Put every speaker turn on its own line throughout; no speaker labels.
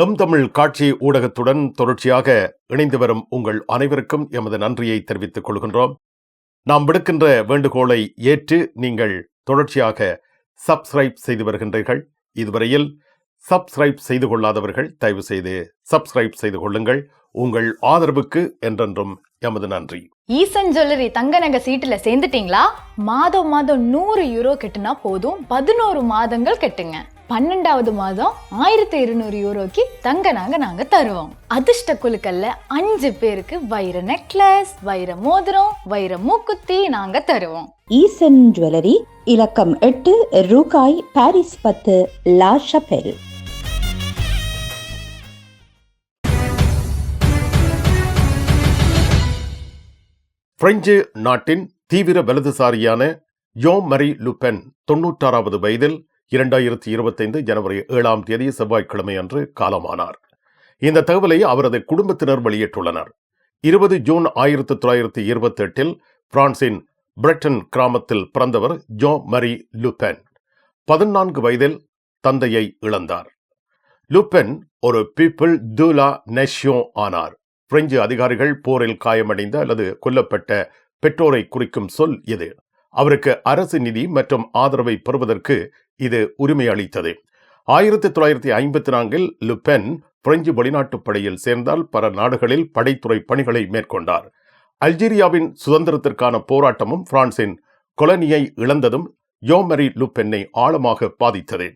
M Tamil காட்சி ஊடகத்துடன் தொடர்ச்சியாக இணைந்து வரும் உங்கள் அனைவருக்கும் எமது நன்றியை தெரிவித்துக் கொள்கின்றோம். நாம் விடுக்கின்ற வேண்டுகோளை ஏற்று நீங்கள் தொடர்ச்சியாக சப்ஸ்கிரைப் செய்து வருகின்றீர்கள். இதுவரையில் சப்ஸ்கிரைப் செய்து கொள்ளாதவர்கள் தயவு செய்து சப்ஸ்கிரைப் செய்து கொள்ளுங்கள். உங்கள் ஆதரவுக்கு என்றென்றும் எமது நன்றி.
ஈசன் ஜுவல்லரி தங்க நகை சீட்டுல சேர்ந்துட்டீங்களா? மாதம் மாதம் நூறு யூரோ கட்டுனா போதும். பதினோரு மாதங்கள் கெட்டுங்க. பன்னெண்டாவது மாதம் ஆயிரத்தி இருநூறு யூரோக்கு தங்க நகை நாங்க தருவோம். அதிர்ஷ்ட குழுக்கள்ல அஞ்சு பேருக்கு வைர நெக்லஸ் வைர மோதிரம் வைர மூக்குத்தி நாங்க தருவோம்.
ஈசன் ஜுவல்லரி இலக்கம் எட்டு ரூகாய் பாரிஸ் பத்து லா ஷபெல்
பிரெஞ்சு நாட்டின் தீவிர வலதுசாரியான யோ மரி லுபென் தொன்னூற்றாறாவது வயதில் இரண்டாயிரத்தி இருபத்தைந்து ஜனவரி ஏழாம் தேதி செவ்வாய்க்கிழமை அன்று காலமானார். இந்த தகவலை அவரது குடும்பத்தினர் வெளியிட்டுள்ளனர். இருபது ஜூன் ஆயிரத்தி தொள்ளாயிரத்தி இருபத்தி எட்டில் பிரான்சின் பிரிட்டன் கிராமத்தில் பிறந்தவர் ஜோ மரி லுபென். பதினான்கு வயதில் தந்தையை இழந்தார். லுபென் ஒரு பீப்பிள் தூலா நெஷ்யோ ஆனார். பிரெஞ்சு அதிகாரிகள் போரில் காயமடைந்த அல்லது கொல்லப்பட்ட பெற்றோரை குறிக்கும் சொல் இது. அவருக்கு அரசு நிதி மற்றும் ஆதரவை பெறுவதற்கு இது உரிமை அளித்தது. ஆயிரத்தி தொள்ளாயிரத்தி ஐம்பத்தி நான்கில் லுபென் பிரெஞ்சு வெளிநாட்டுப் படையில் சேர்ந்தால் பல நாடுகளில் படைத்துறை பணிகளை மேற்கொண்டார். அல்ஜீரியாவின் சுதந்திரத்திற்கான போராட்டமும் பிரான்சின் கொலனியை இழந்ததும் யோமரி லுபென்னை ஆழமாக பாதித்தது.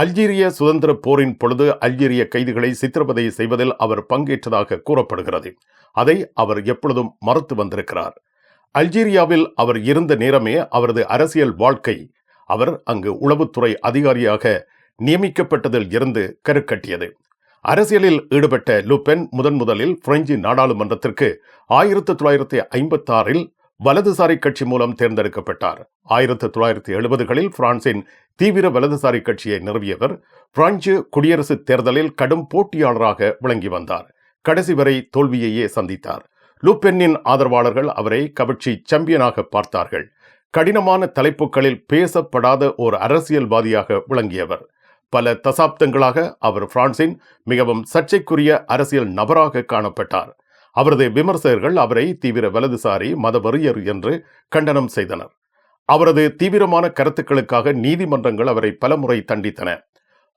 அல்ஜீரிய சுதந்திர போரின் பொழுது அல்ஜீரிய கைதிகளை சித்திரவதை செய்வதில் அவர் பங்கேற்றதாக கூறப்படுகிறது. அதை அவர் எப்பொழுதும் மறுத்து வந்திருக்கிறார். அல்ஜீரியாவில் அவர் இருந்த நேரமே அவரது அரசியல் வாழ்க்கை அவர் அங்கு உளவுத்துறை அதிகாரியாக நியமிக்கப்பட்டதில் இருந்து கருக்கட்டியது. அரசியலில் ஈடுபட்ட லுபென் முதன் முதலில் பிரெஞ்சு நாடாளுமன்றத்திற்கு ஆயிரத்தி தொள்ளாயிரத்தி ஐம்பத்தாறில் வலதுசாரி கட்சி மூலம் தேர்ந்தெடுக்கப்பட்டார். ஆயிரத்தி தொள்ளாயிரத்தி எழுபதுகளில் பிரான்சின் தீவிர வலதுசாரி கட்சியை நிறுவியவர் பிரான்சு குடியரசுத் தேர்தலில் கடும் போட்டியாளராக விளங்கி வந்தார். கடைசி வரை தோல்வியையே சந்தித்தார். லூபென்னின் ஆதரவாளர்கள் அவரை கவர்ச்சி சாம்பியனாக பார்த்தார்கள். கடினமான தலைப்புகளில் பேசப்படாத ஒரு அரசியல்வாதியாக விளங்கியவர். பல தசாப்தங்களாக அவர் பிரான்சின் மிகவும் சர்ச்சைக்குரிய அரசியல் நபராக காணப்பட்டார். அவரது விமர்சகர்கள் அவரை தீவிர வலதுசாரி மதவெறியர் என்று கண்டனம் செய்தனர். அவரது தீவிரமான கருத்துக்களுக்காக நீதிமன்றங்கள் அவரை பலமுறை தண்டித்தன.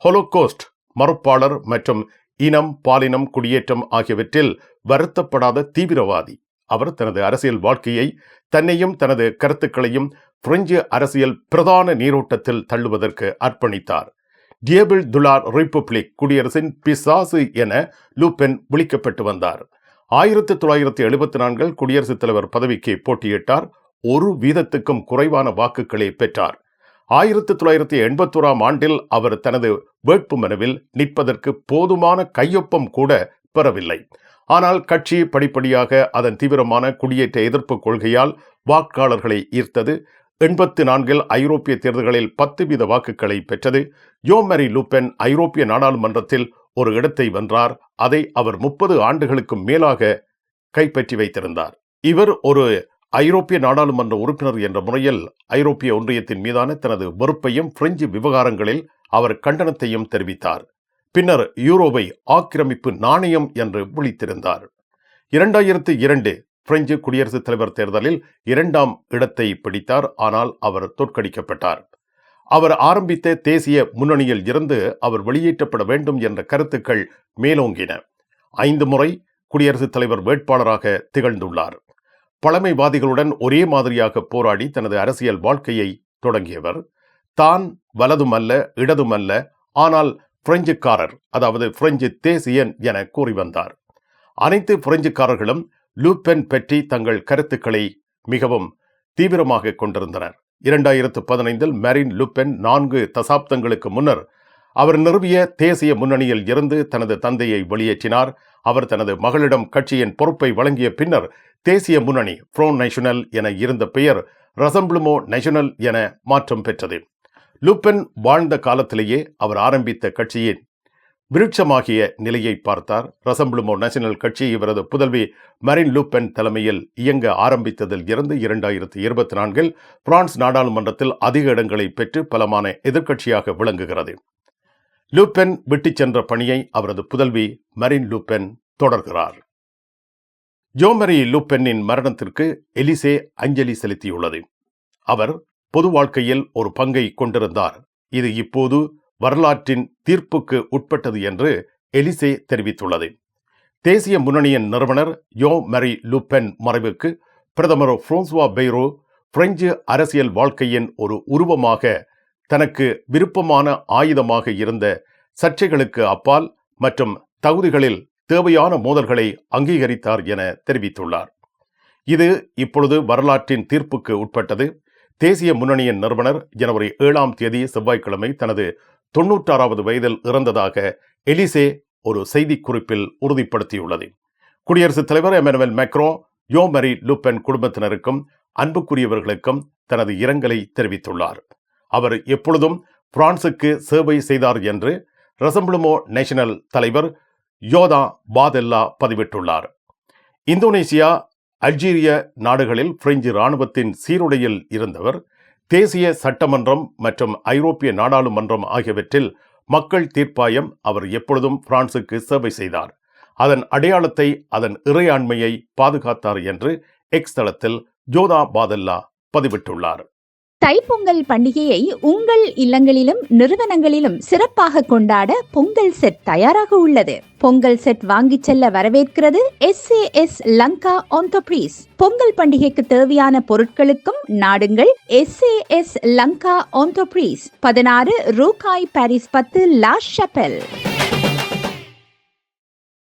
ஹொலோகோஸ்ட் மறுப்பாளர் மற்றும் இனம் பாலினம் குடியேற்றம் ஆகியவற்றில் வருத்தப்படாத தீவிரவாதி. அவர் தனது அரசியல் வாழ்க்கையை தன்னையும் தனது கருத்துக்களையும் பிரெஞ்சு அரசியல் பிரதான நீரோட்டத்தில் தள்ளுவதற்கு அர்ப்பணித்தார். டியபிள் துலார் ரிப்பப்ளிக் குடியரசின் பிசாசு என லூபென் விழிக்கப்பட்டு வந்தார். ஆயிரத்தி தொள்ளாயிரத்தி எழுபத்தி நான்கில் குடியரசுத் தலைவர் பதவிக்கு போட்டியிட்டார். ஒரு வீதத்துக்கும் குறைவான வாக்குகளை பெற்றார். ஆயிரத்தி தொள்ளாயிரத்தி எண்பத்தோராம் ஆண்டில் அவர் தனது வேட்பு மனுவில் நிற்பதற்கு போதுமான கையொப்பம் கூட பெறவில்லை. ஆனால் கட்சி படிப்படியாக அதன் தீவிரமான குடியேற்ற எதிர்ப்பு கொள்கையால் வாக்காளர்களை ஈர்த்தது. எண்பத்தி நான்கில் ஐரோப்பிய தேர்தல்களில் பத்து வீத வாக்குகளை பெற்றது. யோமரி லூப்பென் ஐரோப்பிய நாடாளுமன்றத்தில் ஒரு இடத்தை வென்றார். அதை அவர் முப்பது ஆண்டுகளுக்கும் மேலாக கைப்பற்றி வைத்திருந்தார். இவர் ஒரு ஐரோப்பிய நாடாளுமன்ற உறுப்பினர் என்ற முறையில் ஐரோப்பிய ஒன்றியத்தின் மீதான தனது வெறுப்பையும் பிரெஞ்சு விவகாரங்களில் அவர் கண்டனத்தையும் தெரிவித்தார். பின்னர் யூரோவை ஆக்கிரமிப்பு நாணயம் என்று விழித்திருந்தார். இரண்டாயிரத்து இரண்டு பிரெஞ்சு குடியரசுத் தலைவர் தேர்தலில் இரண்டாம் இடத்தை பிடித்தார். ஆனால் அவர் தோற்கடிக்கப்பட்டார். அவர் ஆரம்பித்த தேசிய முன்னணியில் இருந்து அவர் வெளியேற்றப்பட வேண்டும் என்ற கருத்துக்கள் மேலோங்கின. ஐந்து முறை குடியரசுத் தலைவர் வேட்பாளராக திகழ்ந்துள்ளார். பழமைவாதிகளுடன் ஒரே மாதிரியாக போராடி தனது அரசியல் வாழ்க்கையை தொடங்கியவர். தான் வலதுமல்ல இடதுமல்ல ஆனால் பிரெஞ்சுக்காரர் அதாவது பிரெஞ்சு தேசியன் என கூறி வந்தார். அனைத்து பிரெஞ்சுக்காரர்களும் லூப்பென் பற்றி தங்கள் கருத்துக்களை மிகவும் தீவிரமாக கொண்டிருந்தனர். இரண்டாயிரத்து பதினைந்தில் மெரின் லுப்பென் நான்கு தசாப்தங்களுக்கு முன்னர் அவர் நிறுவிய தேசிய முன்னணியில் இருந்து தனது தந்தையை வெளியேற்றினார். அவர் தனது மகளிடம் கட்சியின் பொறுப்பை வழங்கிய பின்னர் தேசிய முன்னணி ஃப்ரோ நேஷனல் என இருந்த பெயர் ரசம்பிளுமோ நேஷனல் என மாற்றம் பெற்றது. லுப்பென் வாழ்ந்த காலத்திலேயே அவர் ஆரம்பித்த கட்சியின் விருட்சமாகிய நிலையை பார்த்தார். ரசம்பிளுமோ நேஷனல் கட்சி இவரது புதல்வி மரின் லூப்பென் தலைமையில் இயங்க ஆரம்பித்ததில் இருந்து இரண்டாயிரத்தி இருபத்தி நான்கில் பிரான்ஸ் நாடாளுமன்றத்தில் அதிக இடங்களை பெற்று பலமான எதிர்க்கட்சியாக விளங்குகிறது. லூப்பென் விட்டுச் சென்ற பணியை அவரது புதல்வி மரின் லூப்பென் தொடர்கிறார். ஜோமரி லூப்பென்னின் மரணத்திற்கு எலிசே அஞ்சலி செலுத்தியுள்ளது. அவர் பொது வாழ்க்கையில் ஒரு பங்கை கொண்டிருந்தார். இது இப்போது வரலாற்றின் தீர்ப்புக்கு உட்பட்டது என்று எலிசே தெரிவித்துள்ளது. தேசிய முன்னணியின் நிறுவனர் யோ மரி லூப்பென் மறைவுக்கு பிரதமர் பிரான்சுவா பெய்ரோ பிரெஞ்சு அரசியல் வாழ்க்கையின் ஒரு உருவமாக தனக்கு விருப்பமான ஆயுதமாக இருந்த சர்ச்சைகளுக்கு அப்பால் மற்றும் தகுதிகளில் தேவையான மோதல்களை அங்கீகரித்தார் என தெரிவித்துள்ளார். இது இப்பொழுது வரலாற்றின் தீர்ப்புக்கு உட்பட்டது. தேசிய முன்னணியின் நிறுவனர் ஜனவரி ஏழாம் தேதி செவ்வாய்க்கிழமை தனது தொன்னூற்றாறாவது வயதில் இறந்ததாக எலிசே ஒரு செய்திக்குறிப்பில் உறுதிப்படுத்தியுள்ளது. குடியரசுத் தலைவர் எமனுவல் மேக்ரோ யோ மரி லுப்பென் குடும்பத்தினருக்கும் அன்புக்குரியவர்களுக்கும் தனது இரங்கலை தெரிவித்துள்ளார். அவர் எப்பொழுதும் பிரான்சுக்கு சேவை செய்தார் என்று ரசம்பிளுமோ நேஷனல் தலைவர் யோதா பாதெல்லா பதிவிட்டுள்ளார். இந்தோனேசியா அல்ஜீரிய நாடுகளில் பிரெஞ்சு இராணுவத்தின் சீருடையில் இருந்தவர் தேசிய சட்டமன்றம் மற்றும் ஐரோப்பிய நாடாளுமன்றம் ஆகியவற்றில் மக்கள் தீர்ப்பாயம் அவர் எப்பொழுதும் பிரான்சுக்கு சேவை செய்தார். அதன் அடையாளத்தை அதன் இறையாண்மையை பாதுகாத்தார் என்று எக்ஸ் தளத்தில் ஜோதா பாதல்லா பதிவிட்டுள்ளார்.
தைப்பொங்கல் பண்டிகையை உங்கள் இல்லங்களிலும் நிறுவனங்களிலும் சிறப்பாக கொண்டாட பொங்கல் செட் தயாராக உள்ளது. பொங்கல் செட் வாங்கிச் செல்ல வரவேற்கிறது எஸ்ஏஎஸ் லங்கா ஆண்டோபிரீஸ் பொங்கல் பண்டிகைக்கு தேவையான பொருட்களுக்கும் நாடுங்கள். எஸ்ஏஎஸ் லங்கா ஆண்டோபிரீஸ் பதினாறு ரூகாய் பாரிஸ் பத்து லா ஷப்பல்.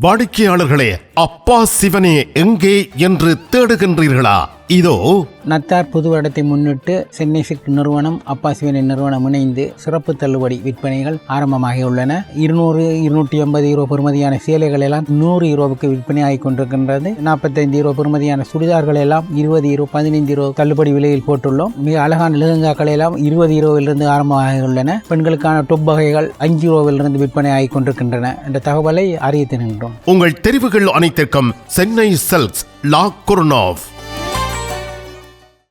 வாடிக்கையாளர்களே அப்பா சிவனே எங்கே என்று தேடுகின்றீர்களா? இதோ
நத்தார் புது வருடத்தை முன்னிட்டு சென்னை சிக் நிறுவனம் அப்பா நிறுவனம் இணைந்து சிறப்பு தள்ளுபடி விற்பனைகள் ஆரம்பமாகியுள்ளன. இருநூறு இருநூற்றி ஐம்பது யூரோ பெறுமதியான சேலைகள் எல்லாம் நூறு யூரோவுக்கு விற்பனை ஆகி கொண்டிருக்கின்றது. நாற்பத்தைந்து யூரோ பெறுமதியான சுடிதார்கள் எல்லாம் இருபது யூரோ பதினைந்து யூரோ தள்ளுபடி விலையில் போட்டுள்ளோம். மிக அழகான லெஹங்காக்கள் எல்லாம் இருபது யூரோவிலிருந்து ஆரம்பமாகியுள்ளன. பெண்களுக்கான டொப் வகைகள் அஞ்சு யூரோவிலிருந்து விற்பனை ஆகி கொண்டிருக்கின்றன என்ற தகவலை அறிய தருகின்றோம்
உங்கள் தெரிவுகள் அனைத்திற்கும் சென்னை செல்ஸ் லா குர்னாவ்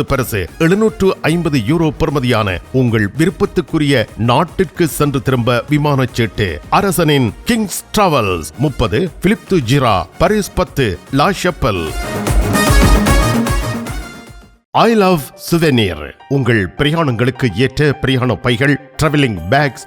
ஐம்பது பரிசு. எழுநூற்று ஐம்பது யூரோ பெறுமதியான உங்கள் விருப்பத்துக்குரிய நாட்டிற்கு சென்று திரும்ப விமான சீட்டு. அரசனின் கிங்ஸ் டிராவல்ஸ் முப்பது பிலிப்து ஜிரா பரிஸ் பத்து லா ஷப்பல் ஐ லவ் சுவெனீர் உங்கள் பிரயாணங்களுக்கு ஏற்ற பிரயாண பைகள் டிராவலிங் பேக்ஸ்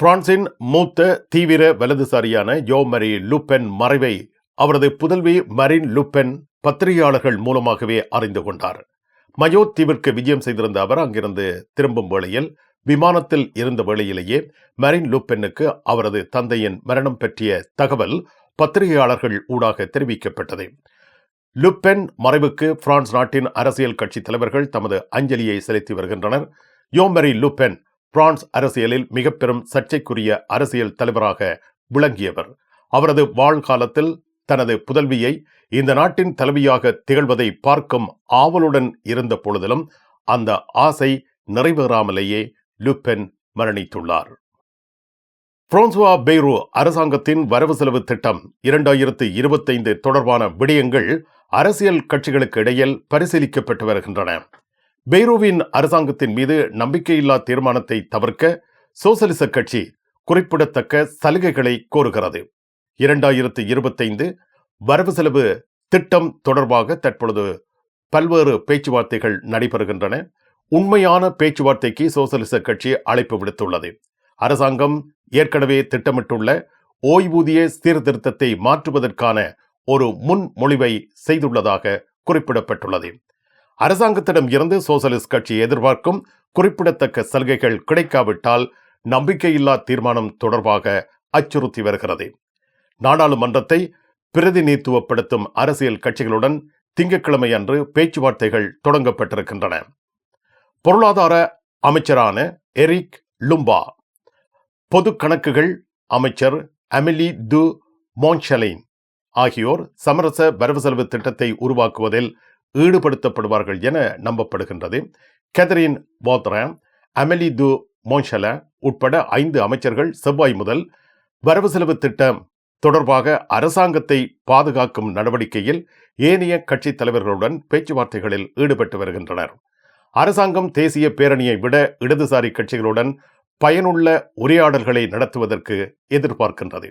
பிரான்சின் மூத்த தீவிர வலதுசாரியான யோமரி லுப்பென் மறைவை அவரது புதல்வி மரின் லுப்பென் பத்திரிகையாளர்கள் மூலமாகவே அறிந்து கொண்டார். மயோ தீவிற்கு விஜயம் செய்திருந்த அவர் அங்கிருந்து திரும்பும் வேளையில் விமானத்தில் இருந்த வேளையிலேயே மரின் லுப்பென்னுக்கு அவரது தந்தையின் மரணம் பற்றிய தகவல் பத்திரிகையாளர்கள் ஊடாக தெரிவிக்கப்பட்டது. லுப்பென் மறைவுக்கு பிரான்ஸ் நாட்டின் அரசியல் கட்சி தலைவர்கள் தமது அஞ்சலியை செலுத்தி வருகின்றனர். யோமரி லுப்பென் பிரான்ஸ் அரசியலில் மிக பெரும் சர்ச்சைக்குரிய அரசியல் தலைவராக விளங்கியவர். அவரது வாழ்காலத்தில் தனது புதல்வியை இந்த நாட்டின் தலைவியாக திகழ்வதை பார்க்கும் ஆவலுடன் இருந்த பொழுதிலும் அந்த ஆசை நிறைவேறாமலேயே லுப்பென் மரணித்துள்ளார். பிரான்சுவா பெய்ரோ அரசாங்கத்தின் வரவு செலவு திட்டம் இரண்டாயிரத்து இருபத்தைந்து தொடர்பான விடயங்கள் அரசியல் கட்சிகளுக்கு இடையில் பரிசீலிக்கப்பட்டு வருகின்றன. பெய்ரோவின் அரசாங்கத்தின் மீது நம்பிக்கையில்லா தீர்மானத்தை தவிர்க்க சோசலிச கட்சி குறிப்பிடத்தக்க சலுகைகளை கோருகிறது. இரண்டாயிரத்து இருபத்தைந்து வரவு செலவு திட்டம் தொடர்பாக தற்பொழுது பல்வேறு பேச்சுவார்த்தைகள் நடைபெறுகின்றன. உண்மையான பேச்சுவார்த்தைக்கு சோசலிச கட்சி அழைப்பு விடுத்துள்ளது. அரசாங்கம் ஏற்கனவே திட்டமிட்டுள்ள ஓய்வூதிய சீர்திருத்தத்தை மாற்றுவதற்கான ஒரு முன்மொழிவை செய்துள்ளதாக குறிப்பிடப்பட்டுள்ளது. அரசாங்கத்திடம் இருந்து சோசலிஸ்ட் கட்சி எதிர்பார்க்கும் குறிப்பிடத்தக்க சலுகைகள் கிடைக்காவிட்டால் நம்பிக்கையில்லா தீர்மானம் தொடர்பாக அச்சுறுத்தி வருகிறது. நாடாளுமன்றத்தை பிரதிநிதித்துவப்படுத்தும் அரசியல் கட்சிகளுடன் திங்கட்கிழமை அன்று பேச்சுவார்த்தைகள் தொடங்கப்பட்டிருக்கின்றன. பொருளாதார அமைச்சரான எரிக் லும்பா பொது கணக்குகள் அமைச்சர் அமிலி து மோன்ஷலைன் ஆகியோர் சமரச வரவு செலவு திட்டத்தை உருவாக்குவதில் ஈடுபடுத்தப்படுவார்கள் என நம்பப்படுகின்றது. கெதரின் போத்ராம் அமெலி து மோன்ஷல உட்பட ஐந்து அமைச்சர்கள் செவ்வாய் முதல் வரவு செலவு திட்டம் தொடர்பாக அரசாங்கத்தை பாதுகாக்கும் நடவடிக்கையில் ஏனைய கட்சித் தலைவர்களுடன் பேச்சுவார்த்தைகளில் ஈடுபட்டு வருகின்றனர். அரசாங்கம் தேசிய பேரணியை விட இடதுசாரி கட்சிகளுடன் பயனுள்ள உரையாடல்களை நடத்துவதற்கு எதிர்பார்க்கின்றது.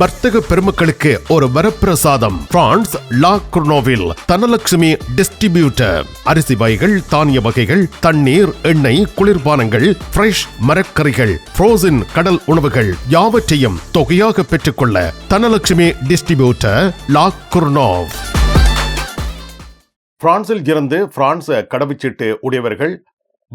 வர்த்தக பெருமக்களுக்கு ஒரு வரப்பிரசாதம். பிரான்ஸ் லா குர்னோவில் தனலட்சுமி டிஸ்ட்ரிபியூட்டர். அரிசி வகைகள் தானிய வகைகள் தண்ணீர் எண்ணெய் குளிர்பானங்கள் ஃப்ரெஷ் மரக்கறிகள் ஃப்ரோசன் கடல் உணவுகள் யாவற்றையும் தொகையாக பெற்றுக்கொள்ள தனலட்சுமி டிஸ்ட்ரிபியூட்டர் லா குர்னோவ் பிரான்சில் இருந்து பிரான்ஸ் கடவுச்சீட்டு உடையவர்கள்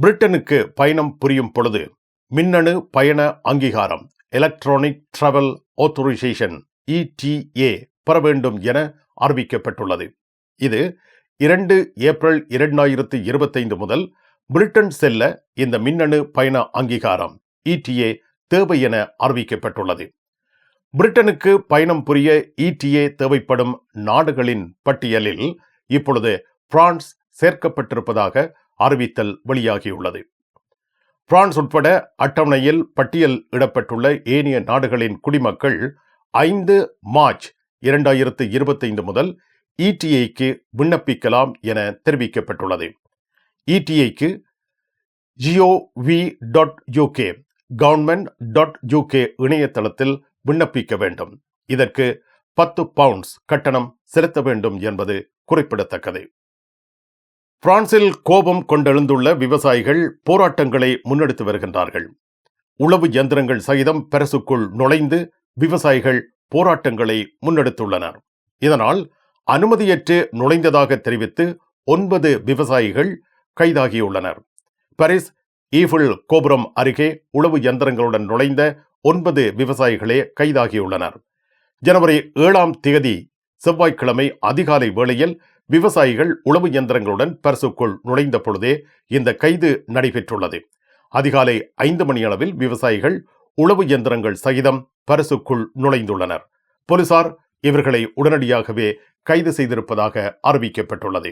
பிரிட்டனுக்கு பயணம் புரியும் பொழுது மின்னணு பயண அங்கீகாரம். எலக்ட்ரானிக் டிராவல் ஆத்தரைசேஷன் இடிஏ பெற வேண்டும் என அறிவிக்கப்பட்டுள்ளது. இது இரண்டு ஏப்ரல் இரண்டாயிரத்து இருபத்தைந்து முதல் பிரிட்டன் செல்ல இந்த மின்னணு பயண அங்கீகாரம் இடிஏ தேவை என அறிவிக்கப்பட்டுள்ளது. பிரிட்டனுக்கு பயணம் புரிய இடிஏ தேவைப்படும் நாடுகளின் பட்டியலில் இப்பொழுது பிரான்ஸ் சேர்க்கப்பட்டிருப்பதாக அறிவித்தல் வெளியாகியுள்ளது. பிரான்ஸ் உட்பட அட்டவணையில் பட்டியல் இடப்பட்டுள்ள ஏனைய நாடுகளின் குடிமக்கள் ஐந்து மார்ச் இரண்டாயிரத்து இருபத்தைந்து முதல் இடிஐக்கு விண்ணப்பிக்கலாம் என தெரிவிக்கப்பட்டுள்ளது. இடிஐக்கு GOV dot UK government dot UK இணையதளத்தில் விண்ணப்பிக்க வேண்டும். இதற்கு பத்து பவுண்ட்ஸ் கட்டணம் செலுத்த வேண்டும் என்பது குறிப்பிடத்தக்கது. பிரான்சில் கோபம் கொண்டெழுந்துள்ள விவசாயிகள் போராட்டங்களை முன்னெடுத்து வருகின்றார்கள். உளவு இயந்திரங்கள் சகிதம் பெரசுக்குள் நுழைந்து விவசாயிகள் போராட்டங்களை முன்னெடுத்துள்ளனர். இதனால் அனுமதியற்று நுழைந்ததாக தெரிவித்து ஒன்பது விவசாயிகள் கைதாகியுள்ளனர். பாரிஸ் ஈஃபில் கோபுரம் அருகே உளவு இயந்திரங்களுடன் நுழைந்த ஒன்பது விவசாயிகளே கைதாகியுள்ளனர். ஜனவரி ஏழாம் தேதி செவ்வாய்க்கிழமை அதிகாலை வேளையில் விவசாயிகள் உளவு இயந்திரங்களுடன் பர்சுக்குள் நுழைந்த பொழுதே இந்த கைது நடைபெற்றுள்ளது. அதிகாலை ஐந்து மணி அளவில் விவசாயிகள் உளவு இயந்திரங்கள் சகிதம் பரிசுக்குள் நுழைந்துள்ளனர். போலீசார் இவர்களை உடனடியாகவே கைது செய்திருப்பதாக அறிவிக்கப்பட்டுள்ளது.